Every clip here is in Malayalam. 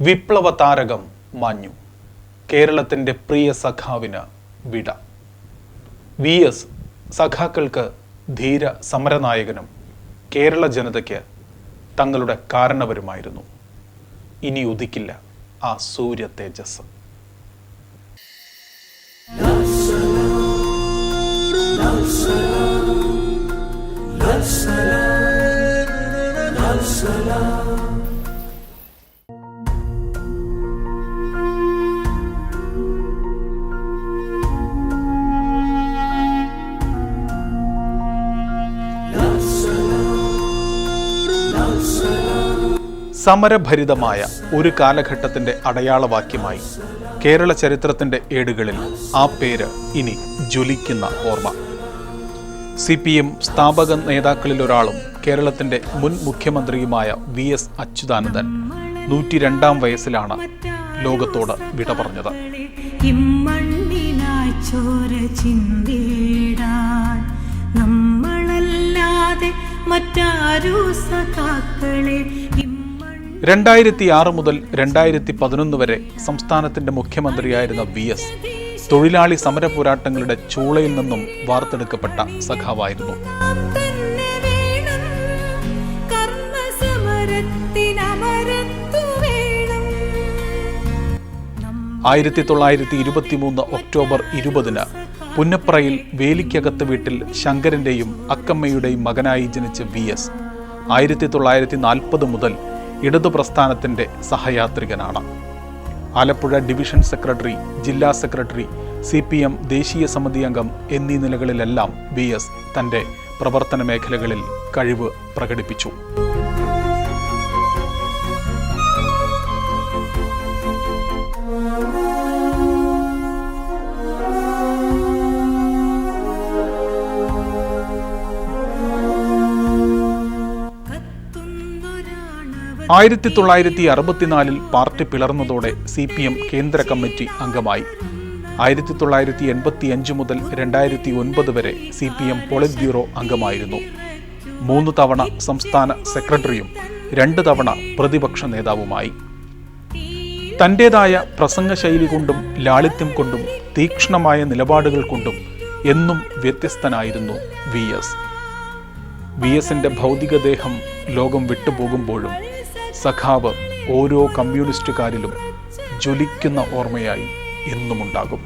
വിപ്ലവ താരകം മാഞ്ഞു. കേരളത്തിന്റെ പ്രിയ സഖാവിന് വിട. വി എസ് സഖാക്കൾക്ക് ധീര സമരനായകനും കേരള ജനതയ്ക്ക് തങ്ങളുടെ കാരണവരുമായിരുന്നു. ഇനി ഉദിക്കില്ല ആ സൂര്യ തേജസ്. സമരഭരിതമായ ഒരു കാലഘട്ടത്തിന്റെ അടയാളവാക്യമായി കേരള ചരിത്രത്തിന്റെ ഏടുകളിൽ ആ പേര് ഇനി ജ്വലിക്കുന്ന ഓർമ്മ. സി പി എം സ്ഥാപക നേതാക്കളിലൊരാളും കേരളത്തിന്റെ മുൻ മുഖ്യമന്ത്രിയുമായ വി എസ് അച്യുതാനന്ദൻ നൂറ്റി രണ്ടാം വയസ്സിലാണ് ലോകത്തോട് വിട പറഞ്ഞത്. നമ്മളല്ലാതെ മറ്റാരു സഖാക്കളെ ഇമ്മണ്ണി രണ്ടായിരത്തി ആറ് മുതൽ രണ്ടായിരത്തി പതിനൊന്ന് വരെ സംസ്ഥാനത്തിന്റെ മുഖ്യമന്ത്രിയായിരുന്ന വി എസ് തൊഴിലാളി സമര പോരാട്ടങ്ങളുടെ ചൂളയിൽ നിന്നും വാർത്തെടുക്കപ്പെട്ട സഖാവായിരുന്നു. ആയിരത്തി തൊള്ളായിരത്തി ഇരുപത്തിമൂന്ന് ഒക്ടോബർ ഇരുപതിന് പുന്നപ്രയിൽ വേലിക്കകത്ത് വീട്ടിൽ ശങ്കരന്റെയും അക്കമ്മയുടെയും മകനായി ജനിച്ച വി എസ്. ആയിരത്തി തൊള്ളായിരത്തി നാൽപ്പത് മുതൽ ഇടതു പ്രസ്ഥാനത്തിന്റെ സഹയാത്രികനാണ്. ആലപ്പുഴ ഡിവിഷൻ സെക്രട്ടറി ജില്ലാ സെക്രട്ടറി സി പി എം ദേശീയ സമിതി അംഗം എന്നീ നിലകളിലെല്ലാം വി എസ് തന്റെ പ്രവർത്തന മേഖലകളിൽ കഴിവ് പ്രകടിപ്പിച്ചു. ആയിരത്തി തൊള്ളായിരത്തി അറുപത്തിനാലിൽ പാർട്ടി പിളർന്നതോടെ സി പി എം കേന്ദ്ര കമ്മിറ്റി അംഗമായി. ആയിരത്തി തൊള്ളായിരത്തി എൺപത്തി അഞ്ച് മുതൽ രണ്ടായിരത്തി ഒൻപത് വരെ C P M polit bureau അംഗമായിരുന്നു. മൂന്ന് തവണ സംസ്ഥാന സെക്രട്ടറിയും രണ്ട് തവണ പ്രതിപക്ഷ നേതാവുമായി. തന്റേതായ പ്രസംഗശൈലി കൊണ്ടും ലാളിത്യം കൊണ്ടും തീക്ഷ്ണമായ നിലപാടുകൾ കൊണ്ടും എന്നും വ്യത്യസ്തനായിരുന്നു വി എസ്. വി എസിന്റെ ഭൗതികദേഹം ലോകം വിട്ടുപോകുമ്പോഴും സഖാവ് ഓരോ കമ്മ്യൂണിസ്റ്റുകാരിലും ജ്വലിക്കുന്ന ഓർമ്മയായി എന്നുമുണ്ടാകും.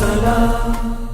Salam,